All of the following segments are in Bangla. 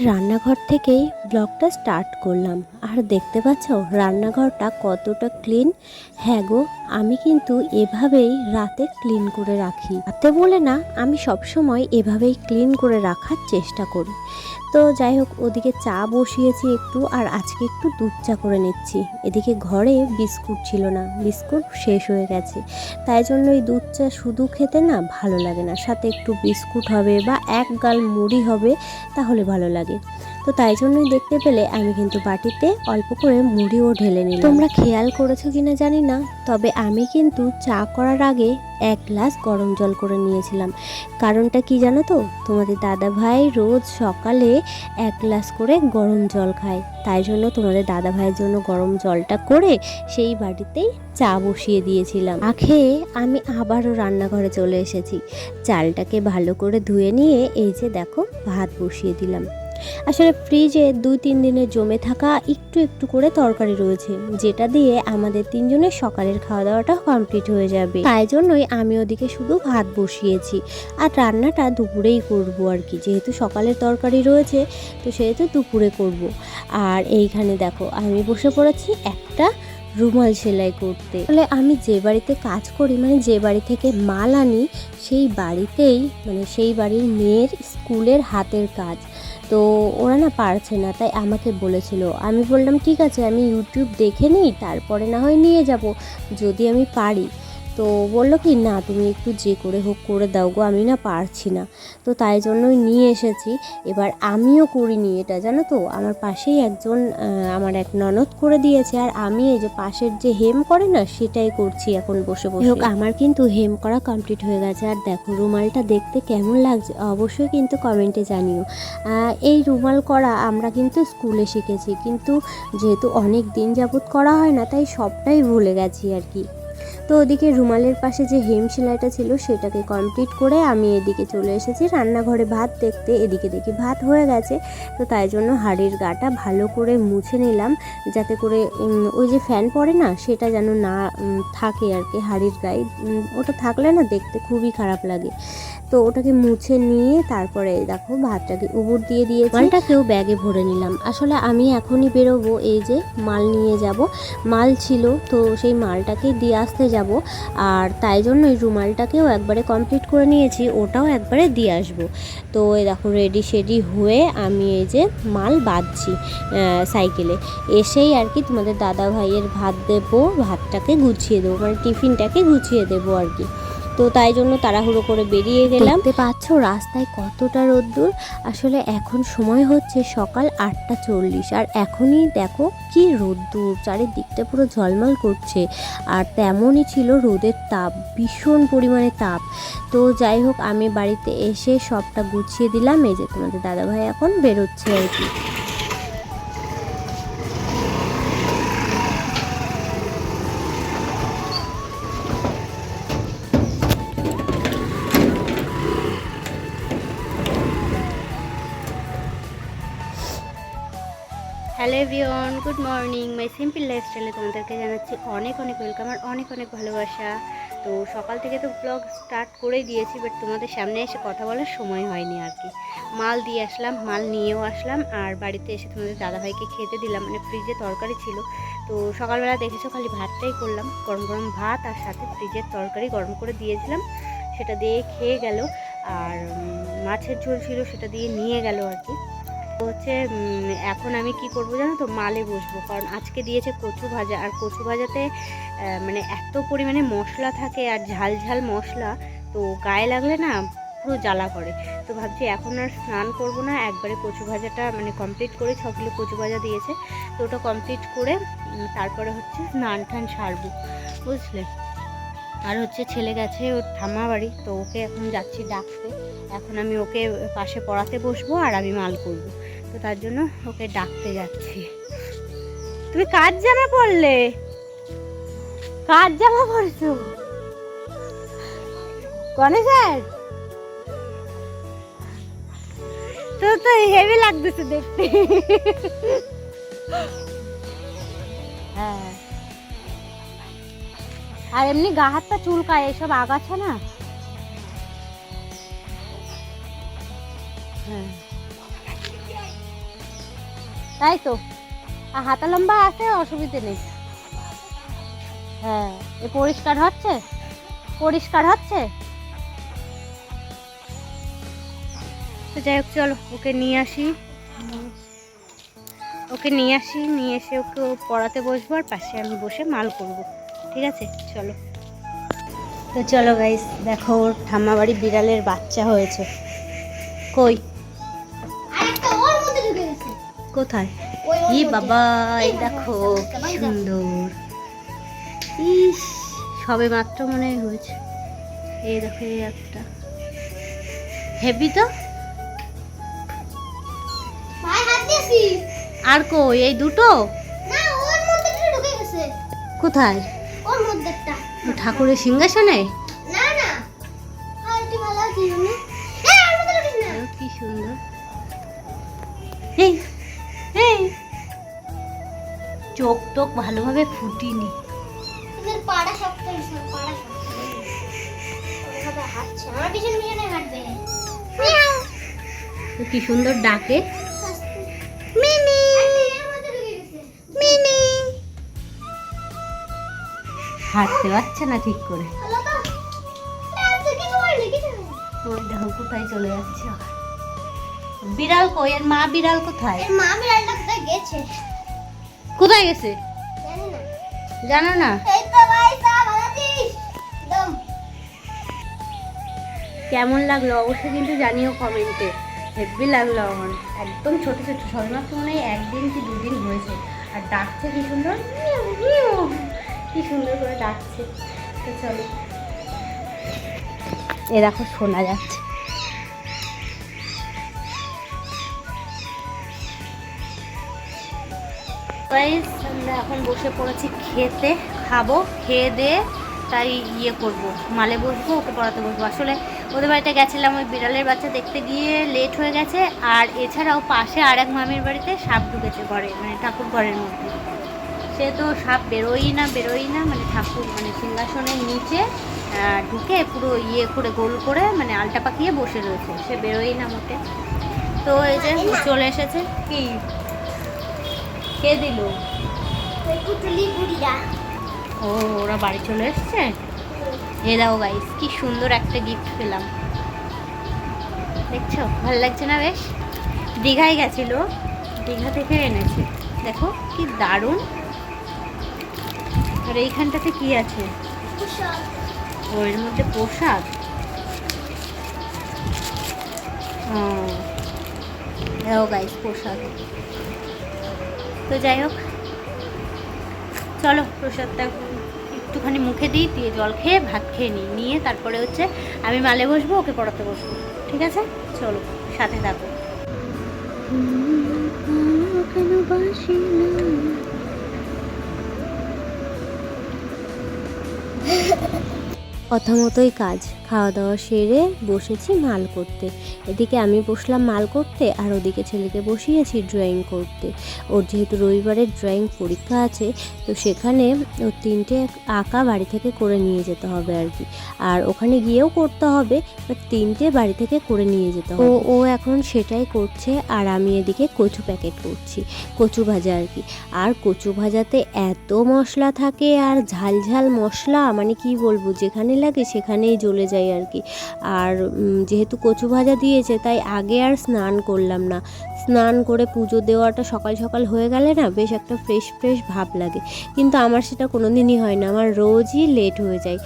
রান্নাঘর থেকেই ব্লগটা স্টার্ট করলাম। আর দেখতে পাচ্ছ, রান্নাঘরটা কতটা ক্লিন হ্যাঁ গো, আমি কিন্তু এভাবেই রাতে ক্লিন করে রাখি। রাতে বলে না, আমি সবসময় এভাবেই ক্লিন করে রাখার চেষ্টা করি। তো যাই হোক, ওদিকে চা বসিয়েছি একটু, আর আজকে একটু দুধ চা করে নিচ্ছি। এদিকে ঘরে বিস্কুট ছিল না, বিস্কুট শেষ হয়ে গেছে। তাই জন্য এই দুধ চা শুধু খেতে না ভালো লাগে না। সাথে একটু বিস্কুট হবে বা এক গাল মুড়ি হবে, তাহলে ভালো লাগে। তো তাই জন্যই দেখতে পেলে আমি কিন্তু বাটিতে অল্প করে মুড়িও ঢেলে নিই তোমরা খেয়াল করেছ কিনা জানি না, তবে আমি কিন্তু চা করার আগে এক গ্লাস গরম জল করে নিয়েছিলাম। কারণটা কি জানো তো? তোমাদের দাদা ভাই রোজ সকালে এক গ্লাস করে গরম জল খায়। তাই জন্য তোমাদের দাদা ভাইয়ের জন্য গরম জলটা করে সেই বাটিতেই চা বসিয়ে দিয়েছিলাম। খেয়ে আমি আবারও রান্নাঘরে চলে এসেছি। চালটাকে ভালো করে ধুয়ে নিয়ে এই যে দেখো, ভাত বসিয়ে দিলাম। আসলে ফ্রিজে দুই, তিন দিনের জমে থাকা একটু একটু করে তরকারি রয়েছে, যেটা দিয়ে আমাদের তিনজনের সকালের খাওয়া দাওয়াটা কমপ্লিট হয়ে যাবে। তাই জন্যই আমি ওদিকে শুধু ভাত বসিয়েছি, আর রান্নাটা দুপুরেই করব আর কি, যেহেতু সকালের তরকারি রয়েছে, তো সেহেতু দুপুরে করব। আর এইখানে দেখো, আমি বসে পড়েছি একটা রুমাল সেলাই করতে। তাহলে আমি যে বাড়িতে কাজ করি মানে যে বাড়ি থেকে মাল আনি, সেই বাড়িতেই মানে সেই বাড়ির মেয়ের স্কুলের হাতের কাজ। তো ওরা না পারছে না, তাই আমাকে বলেছিল। আমি বললাম, ঠিক আছে, আমি ইউটিউব দেখে নিই, তারপরে না হয় নিয়ে যাব, যদি আমি পারি। তো বলল কি, না, তুমি একটু যে করে হোক করে দাও গো, আমি না পারছি না। তো তাই জন্যই নিয়ে এসেছি। এবার আমিও করিনি এটা, জানো তো? আমার পাশেই একজন আমার এক ননদ করে দিয়েছে। আর আমি এই যে পাশের যে হেম করে না, সেটাই করছি এখন বসে বসে। হোক, আমার কিন্তু হেম করা কমপ্লিট হয়ে গেছে। আর দেখো, রুমালটা দেখতে কেমন লাগছে? অবশ্যই কিন্তু কমেন্টে জানিও। এই রুমাল করা আমরা কিন্তু স্কুলে শিখেছি। কিন্তু যেহেতু অনেক দিন যাবত করা হয় না, তাই সবটাই ভুলে গেছি আর কি। তো ওদিকে রুমালের পাশে যে হেম সেলাইটা ছিল সেটাকে কমপ্লিট করে আমি এদিকে চলে এসেছি। রান্নাঘরে ভাত দেখতে এদিকে দেখি ভাত হয়ে গেছে। তো তাই জন্য হাড়ির গাটা ভালো করে মুছে নিলাম যাতে করে ওই যে ফ্যান পড়ে না সেটা যেন না থাকে আর কি হাড়ির গায়ে। ওটা থাকলে না দেখতে খুবই খারাপ লাগে। তো ওটাকে মুছে নিয়ে তারপরে দেখো ভাতটাকে উবুর দিয়ে দিয়েছি। মালটাকেও ব্যাগে ভরে নিলাম। আসলে আমি এখনই বেরোবো, এই যে মাল নিয়ে যাব। মাল ছিল তো সেই মালটাকে দিয়ে আসতে যাব। আর তাই জন্য এই রুমালটাকেও একবারে কমপ্লিট করে নিয়েছি, ওটাও একবারে দিয়ে আসব। তো এই দেখো রেডি শেডি হয়ে আমি এই যে মাল বাঁধছি সাইকেলে এসেই আর কি তোমাদের দাদা ভাইয়ের ভাত দেবো, ভাতটাকে গুছিয়ে দেবো মানে টিফিনটাকে গুছিয়ে দেবো আর কি। তো তাই জন্য তাড়াহুড়ো করে বেরিয়ে গেলাম। দেখতে পাচ্ছ রাস্তায় কতটা রোদ্দুর। আসলে এখন সময় হচ্ছে সকাল আটটা চল্লিশ। আর এখনই দেখো কি রোদ্দুর, চারিদিকটা পুরো ঝলমল করছে। আর তেমনই ছিল রোদের তাপ, ভীষণ পরিমাণে তাপ। তো যাই হোক, আমি বাড়িতে এসে সবটা গুছিয়ে দিলাম। এই যে তোমাদের দাদাভাই এখন বেরোচ্ছে আর কি। Hello everyone, good morning. My simple লাইফস্টাইলে তোমাদেরকে জানাচ্ছি অনেক অনেক ওয়েলকাম আর অনেক অনেক ভালোবাসা। তো সকাল থেকে তো ব্লগ স্টার্ট করেই দিয়েছি বাট তোমাদের সামনে এসে কথা বলার সময় হয়নি আর কি। মাল দিয়ে আসলাম, মাল নিয়েও আসলাম আর বাড়িতে এসে তোমাদের দাদাভাইকে খেতে দিলাম মানে ফ্রিজে তরকারি ছিল। তো সকালবেলা দেখেছ খালি ভাতটাই করলাম, গরম গরম ভাত আর সাথে ফ্রিজের তরকারি গরম করে দিয়েছিলাম। সেটা দিয়ে খেয়ে গেল আর মাছের ঝোল ছিল, সেটা দিয়ে নিয়ে গেল আর কি। হচ্ছে এখন আমি কি করব জানো তো? মালে বসবো। কারণ আজকে দিয়েছে কচু ভাজা। আর কচু ভাজাতে মানে এত পরিমাণে মশলা থাকে আর ঝাল ঝাল মশলা, তো গায়ে লাগলে না পুরো জ্বালা করে। তো ভাবছি এখন আর স্নান করব না। একবারে কচু ভাজাটা মানে কমপ্লিট করে ছ কিলো কচু ভাজা দিয়েছে। তো ওটা কমপ্লিট করে তারপরে হচ্ছে স্নান টান সারবো। বুঝলে? আর হচ্ছে ছেলে গেছে ওর ঠাম্মা বাড়ি, তো ওকে এখন যাচ্ছি ডাকতে। এখন আমি ওকে পাশে পড়াতে বসবো আর আমি মাল করব। তো তার জন্য ওকে ডাকতে যাচ্ছি। তুমি কাজ জামা পরলে? কার জামা পরছো? গণেশের? তো তো হেভি লাগতেছে দেখতে। হ্যাঁ। আর এমনি গা হাতটা চুলকায়, এসব আগাছা না? হ্যাঁ। তাই তো? আর হাতা লম্বা আছে, অসুবিধে নেই। হ্যাঁ এ পরিষ্কার হচ্ছে? পরিষ্কার হচ্ছে? তো যাই হোক, চলো, ওকে নিয়ে আসি। ওকে নিয়ে আসি, নিয়ে এসে ওকে পড়াতে বসবো, আর পাশে আমি বসে মাল করব। ঠিক আছে? চলো। তো চলো গাইস দেখো, ওর ঠাম্মা বাড়ি বিড়ালের বাচ্চা হয়েছে। কই? কোথায়? ই বাবা এই দেখো সুন্দর। ইস সবে মাত্র মনে হয়েছে। এই দেখো এই একটা। হেভি তো? আর কই এই দুটো? কোথায়? ঠাকুরের সিংহাসনে? চোখ টোক ভালোভাবে ফুটিনি। কি সুন্দর ডাকে। হাঁটতে পারছে না ঠিক করে। ওই দেখো কোথায় চলে যাচ্ছে বিড়াল কই? এর মা বিড়াল কোথায়? মা বিড়ালটা কোথায় গেছে? কোথায় গেছে? জানো না। কেমন লাগল? অবশ্যই কিন্তু জানিও কমেন্টে। হেভি লাগল আমার। একদম ছোট ছোট সবেমাত্র মনে হয় একদিন কি দুদিন হয়েছে। আর ডাকছে কি সুন্দর। কি সুন্দর করে ডাকছে। তো চলো। এ দেখো শোনা যাচ্ছে। গাইস আমরা এখন বসে পড়েছি খেতে, খাব, খেয়ে দিয়ে তাই ইয়ে করব, মালে বসবো, ওকে পড়াতে বসবো। আসলে ওদের বাড়িতে গেছিলাম ওই বিড়ালের বাচ্চা দেখতে গিয়ে লেট হয়ে গেছে, আর এছাড়াও পাশে আর এক মামির বাড়িতে সাপ ঢুকেছে ঘরে মানে ঠাকুর ঘরের মধ্যে। সে তো সাপ বেরোই না বেরোই না মানে ঠাকুর মানে সিংহাসনের নিচে ঢুকে পুরো ইয়ে করে, গোল করে মানে আলটা পাকিয়ে বসে রয়েছে। সে বেরোই না মোটে। তো এই যে চলে এসেছে। কি? কে দিল? ও, ওরা বাড়ি চলে এসছে? এ দাও গাইস কি সুন্দর একটা গিফট পেলাম। দেখছ? ভালো লাগছে না বেশ? দীঘায় গেছিল, দীঘা থেকে এনেছে। দেখো, কি দারুণ। আর এইখানটাতে কি আছে? ও, এর মধ্যে পোশাক ও। গাইস প্রসাদ। তো যাই হোক। চলো প্রসাদটা একটুখানি মুখে দিই, দিয়ে জল খেয়ে ভাত খেয়ে নিই নিয়ে তারপরে হচ্ছে আমি মালে বসবো, ওকে পড়াতে বসবো। ঠিক আছে? চলো, সাথে থাকো। কথা মতোই কাজ। খাওয়া দাওয়া সেরে বসেছি মাল করতে। এদিকে আমি বসলাম মাল করতে আর ওদিকে ছেলেকে বসিয়েছি ড্রয়িং করতে। ওর যেহেতু রবিবারের ড্রয়িং পরীক্ষা আছে তো সেখানে ওর তিনটে আঁকা বাড়ি থেকে করে নিয়ে যেতে হবে আর কি। আর ওখানে গিয়েও করতে হবে বাট তিনটে বাড়ি থেকে করে নিয়ে যেতে হবে। ও ও এখন সেটাই করছে আর আমি এদিকে কচু প্যাকেট করছি কচু ভাজা আর কি। আর কচু ভাজাতে এত মশলা থাকে আর ঝাল ঝাল মশলা মানে কি বলব যেখানে লাগে সেখানেই জ্বলে যায় আর কি। আর যেহেতু কচু ভাজা দিয়েছে, তাই আগে আর স্নান করলাম না। স্নান করে পুজো দেওয়াটা সকাল সকাল হয়ে গেলে না বেশ একটা ফ্রেশ ফ্রেশ ভাব লাগে। কিন্তু আমার সেটা কোনো দিনই হয় না, আমার রোজই লেট হয়ে যায়।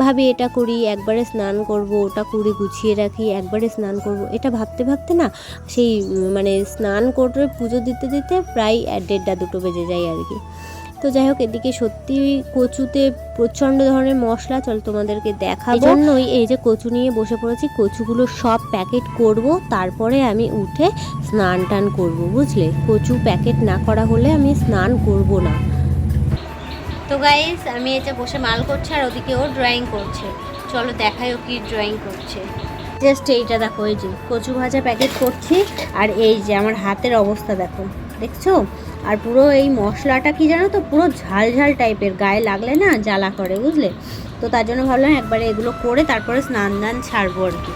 ভাবি এটা করি, একবারে স্নান করব, ওটা করে গুছিয়ে রাখি, একবারে স্নান করব। এটা ভাবতে ভাবতে না সেই মানে স্নান করে পুজো দিতে দিতে প্রায় দেড়টা, দুটো বেজে যায় আর কি। তো যাই হোক এদিকে সত্যি কচুতে প্রচণ্ড ধরনের মশলা। চল তোমাদেরকে দেখাবো। জন্যই এই যে কচু নিয়ে বসে পড়েছি কচুগুলো সব প্যাকেট করব। তারপরে আমি উঠে স্নান টান করব বুঝলে? কচু প্যাকেট না করা হলে আমি স্নান করব না। তো গাইস আমি এই যে বসে মাল করছে আর ওদিকে ও ড্রয়িং করছে। চলো দেখাই ও কি ড্রয়িং করছে। জাস্ট এইটা দেখো এই যে কচু ভাজা প্যাকেট করছি। আর এই যে আমার হাতের অবস্থা দেখো দেখছ? আর পুরো এই মশলাটা কি জানো তো পুরো ঝাল ঝাল টাইপের গায়ে লাগলে না জ্বালা করে বুঝলে? তো তার জন্য ভাবলাম একবারে এগুলো করে তারপরে স্নান দান ছাড়বো আর কি।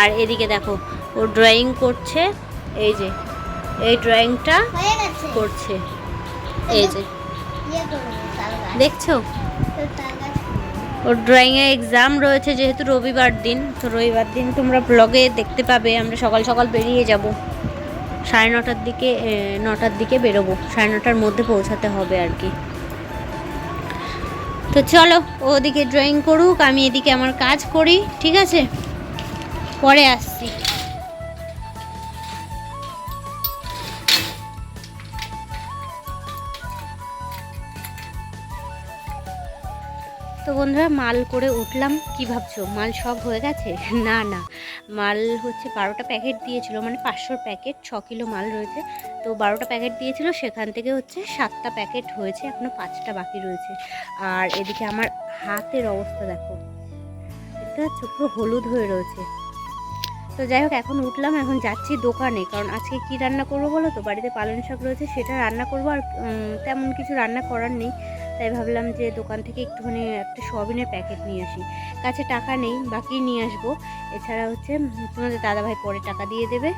আর এদিকে দেখো ও ড্রয়িং করছে এই যে এই ড্রয়িংটা করছে। এই যে ইয়ে দেখছ। ওর ড্রয়িংয়ে এক্সাম রয়েছে যেহেতু রবিবার দিন তো রবিবার দিন তোমরা ব্লগে দেখতে পাবে আমরা সকাল সকাল বেরিয়ে যাব। সাড়ে নটার দিকে নটার দিকে বেরোবো। সাড়ে নটার মধ্যে পৌঁছাতে হবে আর কি। তো চলো, ওদিকে ড্রয়িং করুক, আমি এদিকে আমার কাজ করি, ঠিক আছে? পরে আসছি। বন্ধুরা, মাল করে উঠলাম। কি ভাবছ? মাল সব হয়ে গেছে? না না। মাল হচ্ছে বারোটা প্যাকেট দিয়েছিল মানে পাঁচশোর প্যাকেট, ছ কিলো মাল রয়েছে। তো বারোটা প্যাকেট দিয়েছিল, সেখান থেকে হচ্ছে সাতটা প্যাকেট হয়েছে, এখনও পাঁচটা বাকি রয়েছে। আর এদিকে আমার হাতের অবস্থা দেখো। পাচ্ছ? পুরো হলুদ হয়ে রয়েছে। তো যাই হোক, এখন উঠলাম, এখন যাচ্ছি দোকানে। কারণ আজকে কি রান্না করব বলো তো? বাড়িতে পালং শাক রয়েছে, সেটা রান্না করব। আর তেমন কিছু রান্না করার নেই। তাই ভাবলাম যে দোকান থেকে একটুখানি একটা সয়াবিনের প্যাকেট নিয়ে আসি। কাছে টাকা নেই, বাকি নিয়ে আসব। এছাড়া হচ্ছে তোমাদের দাদাভাই পরে টাকা দিয়ে দেবে।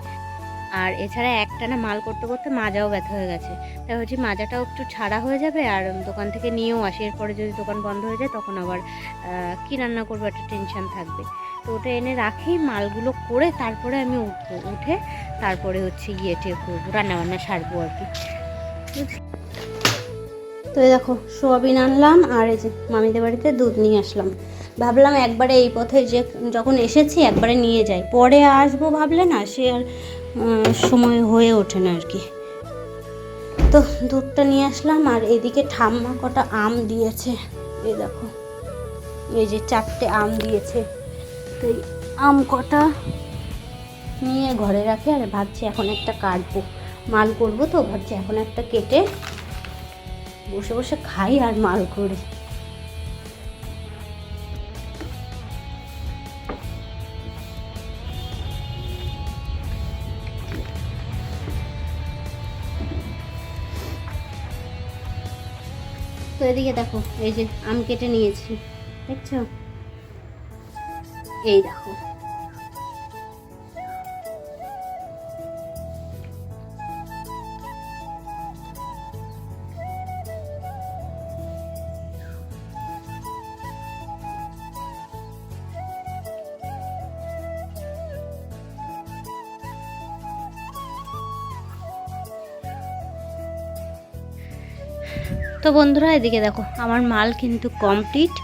আর এছাড়া একটানা মাল করতে করতে মাজাও ব্যথা হয়ে গেছে। তাই হচ্ছে মাজাটাও একটু ছাড়া হয়ে যাবে আর দোকান থেকে নিয়েও আসি। এরপরে যদি দোকান বন্ধ হয়ে যায় তখন আবার কী রান্না করব একটা টেনশন থাকবে। তো ওটা এনে রাখি, মালগুলো করে তারপরে আমি উঠবো। উঠে তারপরে হচ্ছে ইয়ে টিয়ে করব, রান্নাবান্না সারবো আর কি? তো দেখো, সোয়াবিন আনলাম আর এই যে মামিদের বাড়িতে দুধ নিয়ে আসলাম। ভাবলাম একবারে এই পথে যে যখন এসেছি একবারে নিয়ে যাই। পরে আসব ভাবলে না, সে আর সময় হয়ে ওঠে না আর কি। তো দুধটা নিয়ে আসলাম আর এদিকে ঠাম্মা কটা আম দিয়েছে। এই দেখো, এই যে চারটে আম দিয়েছে। তো আম কটা নিয়ে ঘরে রাখে আর ভাবছি এখন একটা কাটবো। মাল করব তো, ভাবছি এখন একটা কেটে বসে বসে খাই আর মাল করি। তো এদিকে দেখো, এই যে আম কেটে নিয়েছি, দেখছ? এই দেখো। তো বন্ধুরা, এদিকে দেখো, আমার মাল কিন্তু কমপ্লিট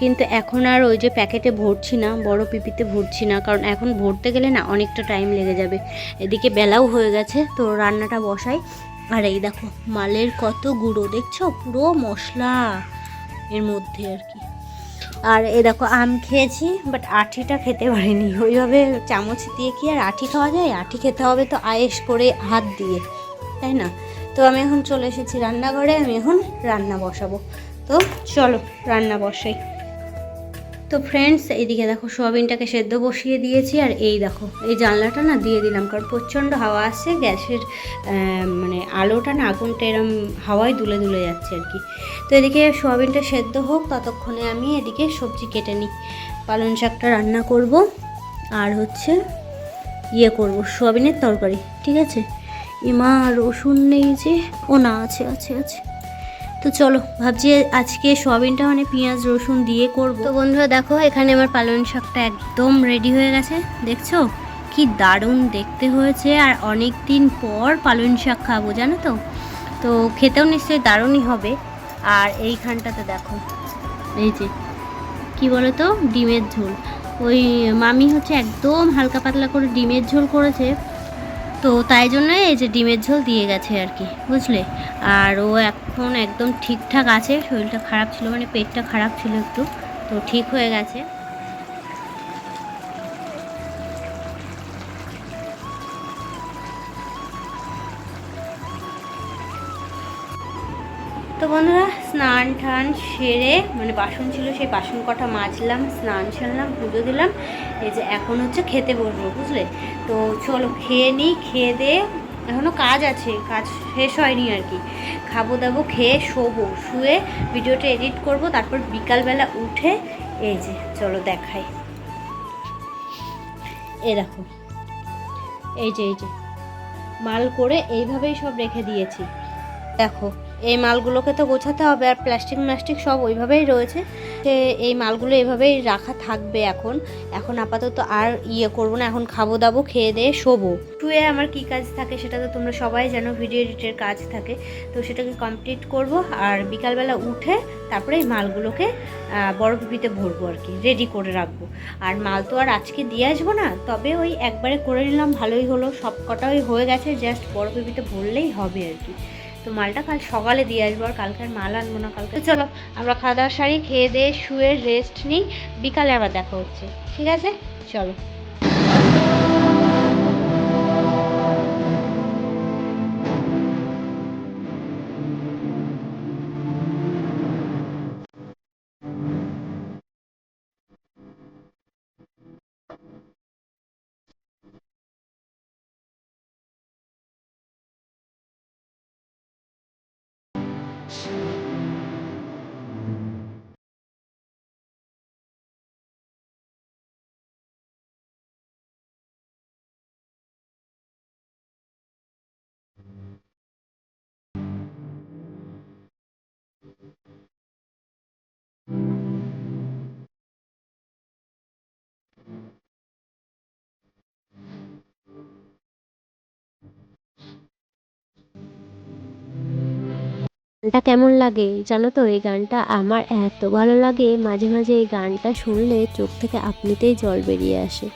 কিন্তু এখন আর ওই যে প্যাকেটে ভরছি না, বড় পিপিতে ভরছি না, কারণ এখন ভরতে গেলে না অনেকটা টাইম লেগে যাবে। এদিকে বেলাও হয়ে গেছে, তো রান্নাটা বসাই। আর এই দেখো, মালের কত গুঁড়ো, দেখছ? পুরো মশলা এর মধ্যে আর কি। আর এ দেখো, আম খেয়েছি বাট আঠিটা খেতে পারিনি। ওইভাবে চামচ দিয়ে কি আর আঠি খাওয়া যায়? আঠি খেতে হবে তো আয়েস করে হাত দিয়ে, তাই না? তো আমি এখন চলে এসেছি রান্নাঘরে, আমি এখন রান্না বসাবো। তো চলো, রান্না বসাই। তো ফ্রেন্ডস এইদিকে দেখো সোয়াবিনটাকে সেদ্ধ বসিয়ে দিয়েছি, আর এই দেখো, এই জানলাটা না দিয়ে দিলাম, কারণ প্রচণ্ড হাওয়া আসছে, গ্যাসের মানে আলোটা না আগুনটা এরম হাওয়ায় দুলে দুলে যাচ্ছে আর কি। তো এদিকে সোয়াবিনটা সেদ্ধ হোক, ততক্ষণে আমি এদিকে সবজি কেটে নিই। পালং শাকটা রান্না করব, আর হচ্ছে ইয়ে করব, সোয়াবিনের তরকারি, ঠিক আছে? ইমা রসুন নেই যে? ও না, আছে আছে আছে। তো চলো, ভাবছি আজকে সোয়াবিনটা মানে পেঁয়াজ রসুন দিয়ে করব। তো বন্ধুরা, দেখো, এখানে আমার পালং শাকটা একদম রেডি হয়ে গেছে। দেখছ? কি দারুণ দেখতে হয়েছে। আর অনেক দিন পর পালং শাক খাব, জানো তো? তো খেতেও নিশ্চয়ই দারুণই হবে। আর এইখানটাতে দেখো, এই যে, কি বলো তো ডিমের ঝোল। ওই মামি হচ্ছে একদম হালকা পাতলা করে ডিমের ঝোল করেছে। তো তাই জন্য এই যে ডিমের ঝোল দিয়ে গেছে আর কি, বুঝলে? আর ও এখন একদম ঠিকঠাক আছে, শরীরটা খারাপ ছিল মানে পেটটা খারাপ ছিল একটু, তো ঠিক হয়ে গেছে। তো বন্ধুরা স্নান টান সেরে মানে বাসন ছিল সেই বাসন কটা মাজলাম, স্নান সারলাম পুজো দিলাম। এই যে এখন হচ্ছে খেতে বসবো, বুঝলে? তো চলো, খেয়ে নিই, খেয়ে দিয়ে এখনও কাজ আছে, কাজ শেষ হয়নি আর কি। খাব দাবো, খেয়ে শোবো, শুয়ে ভিডিওটা এডিট করব, তারপর বিকালবেলা উঠে এই যে চলো দেখাই। এ দেখো, এই যে এই যে, মাল করে এইভাবেই সব রেখে দিয়েছি। দেখো এই মালগুলোকে তো গোছাতে হবে আর প্লাস্টিক ম্লাস্টিক সব ওইভাবেই রয়েছে। এই মালগুলো এভাবেই রাখা থাকবে এখন। এখন আপাতত আর ইয়ে করব না, এখন খাব দাবো, খেয়ে দিয়ে শোবো। টুয়ে আমার কি কাজ থাকে সেটা তো তোমরা সবাই জানো, ভিডিও এডিটের কাজ থাকে। তো সেটাকে কমপ্লিট করব আর বিকালবেলা উঠে তারপরে এই মালগুলোকে পিপিতে ভরবো আর কি রেডি করে রাখব। আর মাল তো আর আজকে দিয়ে আসব না, তবে ওই একবারে করে নিলাম, ভালোই হলো। সব কটাই হয়ে গেছে জাস্ট পিপিতে ভরলেই হবে আর কি। তো মালটা কাল সকালে দিয়ে আসব, আর কালকে আর মাল আনব না কালকে। চলো, আমরা খাওয়া দাওয়া শাড়ি খেয়ে দিয়ে শুয়ে রেস্ট নিই। বিকালে আবার দেখা হচ্ছে। ঠিক আছে? চলো। গানটা কেমন লাগে জানো তো? এই গানটা আমার এত ভালো লাগে। মাঝে মাঝে এই গানটা শুনলে চোখ থেকে আপনিতেই জল বেরিয়ে আসে।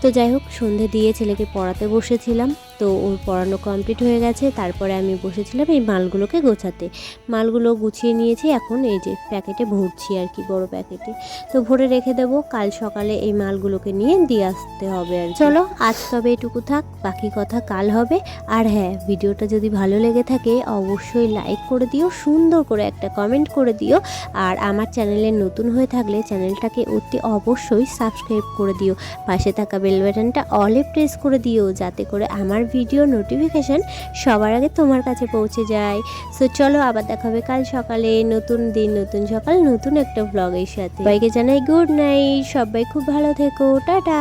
তো যাই হোক, সন্ধে দিয়ে ছেলেকে পড়াতে বসেছিলাম। তো ওর পড়ানো কমপ্লিট হয়ে গেছে। তারপরে আমি বসেছিলাম এই মালগুলোকে গোছাতে। মালগুলো গুছিয়ে নিয়েছি, এখন এই যে প্যাকেটে ভরছি আর কি, বড় প্যাকেটে। তো ভরে রেখে দেবো, কাল সকালে এই মালগুলোকে নিয়ে দিয়ে আসতে হবে আর। চলো, আজ তবে এটুকু থাক, বাকি কথা কাল হবে। আর হ্যাঁ ভিডিওটা যদি ভালো লেগে থাকে, অবশ্যই লাইক করে দিও, সুন্দর করে একটা কমেন্ট করে দিও। আর আমার চ্যানেলে নতুন হয়ে থাকলে চ্যানেলটাকে অতি অবশ্যই সাবস্ক্রাইব করে দিও। পাশে থাকা বেল বাটনটা অলে প্রেস করে দিও, যাতে করে আমার ভিডিও নোটিফিকেশান সবার আগে তোমার কাছে পৌঁছে যায়। সো চলো আবার দেখা হবে কাল সকালে। নতুন দিন, নতুন সকাল, নতুন একটা ব্লগের সাথে। সবাইকে জানাই গুড নাইট সবাই খুব ভালো থেকো। টাটা।